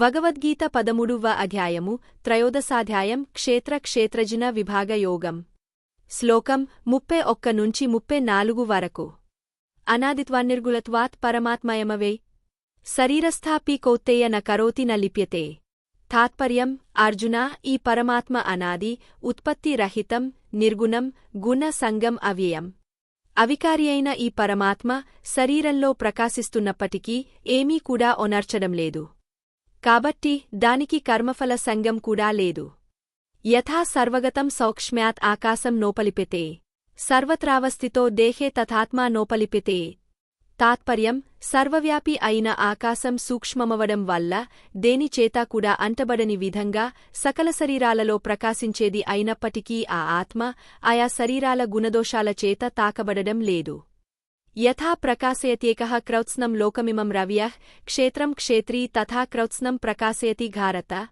భగవద్గీత పదమూడువ అధ్యాయము త్రయోదశాధ్యాయం క్షేత్ర క్షేత్రజిన విభాగ యోగం. శ్లోకం ముప్పై ఒక్క నుంచి ముప్పై నాలుగు వరకు. అనాదిత్వాన్నిర్గులత్వాత్ పరమాత్మయమవే. శరీరస్థాపి కౌత్తేయ న కరోతి న లిప్యతే. తాత్పర్యం అర్జున ఈ పరమాత్మ అనాది ఉత్పత్తి రహితం నిర్గుణం గుణ సంగం అవ్యయం. అవికారి అయిన ఈ పరమాత్మ శరీరంలో ప్రకాశిస్తున్నప్పటికీ ఏమీ కూడా ఒనర్చడం లేదు. కాబట్టి దానికి కర్మఫల సంగం కూడా లేదు. యథా సర్వగతం సౌక్ష్మ్యాత్ ఆకాశం నోపలిపితే. సర్వత్రావస్థితో దేహే తథాత్మా నోపలిపితే. తాత్పర్యం సర్వవ్యాపి అయిన ఆకాశం సూక్ష్మమవడం వల్ల దేనిచేతా కూడా అంటబడని విధంగా సకల శరీరాలలో ప్రకాశించేది అయినప్పటికీ ఆ ఆత్మ ఆయా శరీరాల గుణదోషాల చేత తాకబడడం లేదు. యథా ప్రకాశయత్యేక క్రౌత్స్నం లోకమిమం రవ్య క్షేత్రం క్షేత్రీ తథా క్రౌత్స్నం ప్రకాశయతి ఘారత.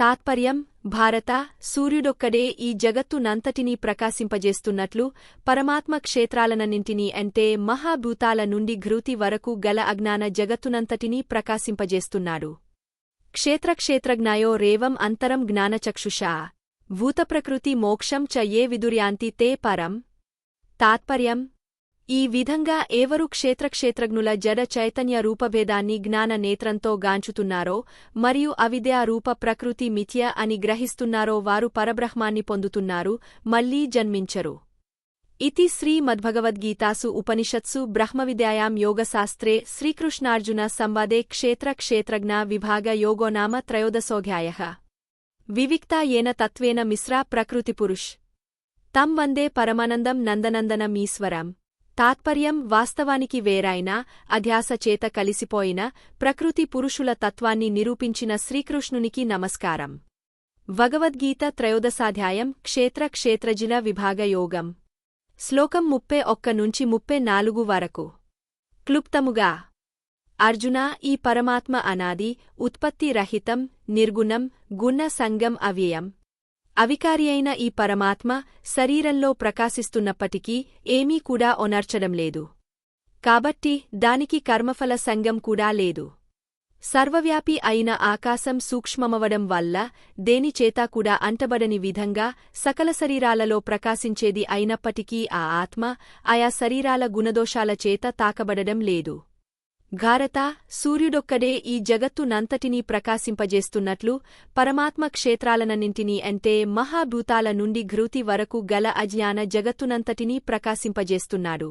తాత్పర్యం భారత సూర్యుడొక్కడే ఈ జగత్తునంతటినీ ప్రకాశింపజేస్తున్నట్లు పరమాత్మ క్షేత్రాలనన్నింటినీ అంటే మహాభూతాల నుండి ఘృతి వరకు గల అజ్ఞాన జగత్తునంతటినీ ప్రకాశింపజేస్తున్నాడు. క్షేత్రక్షేత్రజ్ఞాయో రేవం అంతరం జ్ఞానచక్షుషా. భూతప్రకృతి మోక్షం చ ఏ విదుర్యాంతి తే పరం. తాత్పర్యం ఈ విధంగా ఏవరు క్షేత్రక్షేత్రజ్ఞుల జడ చైతన్య రూపభేదాన్ని జ్ఞాన నేత్రంతో గాంచుతున్నారో మరియు అవిద్యా రూప ప్రకృతి మిథ్య అని గ్రహిస్తున్నారో వారు పరబ్రహ్మాన్ని పొందుతున్నారు మళ్ళీ జన్మించరు. ఇతి శ్రీమద్భగవద్గీతాసు ఉపనిషత్సు బ్రహ్మవిద్యాయాం యోగశాస్త్రే శ్రీకృష్ణార్జున సంవాదే క్షేత్రక్షేత్రజ్ఞ విభాగ యోగోనామ త్రయోదశోధ్యాయ. వివిక్త ఏన తత్వేన మిశ్రా ప్రకృతిపురుష్. తం వందే పరమానందం నందనందనమీశ్వరం తాత్పర్యం వాస్తవానికి వేరైన అధ్యాస చేత కలిసిపోయిన ప్రకృతి పురుషుల తత్వాన్ని నిరూపించిన శ్రీకృష్ణునికి నమస్కారం. భగవద్గీత త్రయోదశాధ్యాయం క్షేత్ర క్షేత్రజిల విభాగయోగం శ్లోకం ముప్పై ఒక్క నుంచి ముప్పై నాలుగు వరకు. క్లుప్తముగా. అర్జున ఈ పరమాత్మ అనాది ఉత్పత్తి రహితం నిర్గుణం గుణ సంగం అవ్యయం. అవికారి అయిన ఈ పరమాత్మ శరీరంలో ప్రకాశిస్తున్నప్పటికీ ఏమీ కూడా ఒనర్చడం లేదు. కాబట్టి దానికి కర్మఫల సంగం కూడా లేదు. సర్వవ్యాపి అయిన ఆకాశం సూక్ష్మమవడం వల్ల దేనిచేతా కూడా అంటబడని విధంగా సకల శరీరాలలో ప్రకాశించేది అయినప్పటికీ ఆ ఆత్మ ఆయా శరీరాల గుణదోషాల చేత తాకబడడం లేదు. ఘారత సూర్యుడొక్కడే ఈ జగత్తునంతటినీ ప్రకాశింపజేస్తున్నట్లు పరమాత్మ క్షేత్రాలనన్నింటినీ అంటే మహాభూతాల నుండి ఘృతి వరకు గల అజ్ఞాన జగత్తునంతటినీ ప్రకాశింపజేస్తున్నాడు.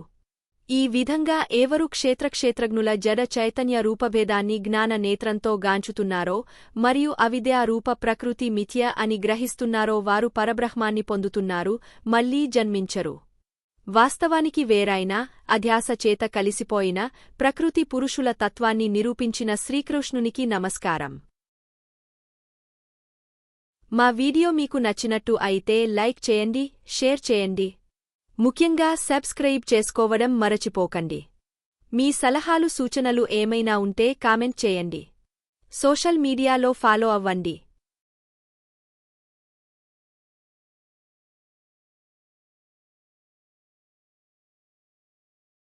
ఈ విధంగా ఏవరు క్షేత్రక్షేత్రజ్ఞుల జడ చైతన్య రూపభేదాన్ని జ్ఞాన నేత్రంతో గాంచుతున్నారో మరియు అవిద్యా రూప ప్రకృతి మిథ్య అని గ్రహిస్తున్నారో వారు పరబ్రహ్మాన్ని పొందుతున్నారు మళ్ళీ జన్మించరు. వాస్తవానికి వేరైన అధ్యాస చేత కలిసిపోయిన ప్రకృతి పురుషుల తత్వాన్ని నిరూపించిన శ్రీకృష్ణునికి నమస్కారం. మా వీడియో మీకు నచ్చినట్టు అయితే లైక్ చేయండి షేర్ చేయండి. ముఖ్యంగా సబ్స్క్రైబ్ చేసుకోవడం మరచిపోకండి. మీ సలహాలు సూచనలు ఏమైనా ఉంటే కామెంట్ చేయండి. సోషల్ మీడియాలో ఫాలో అవ్వండి.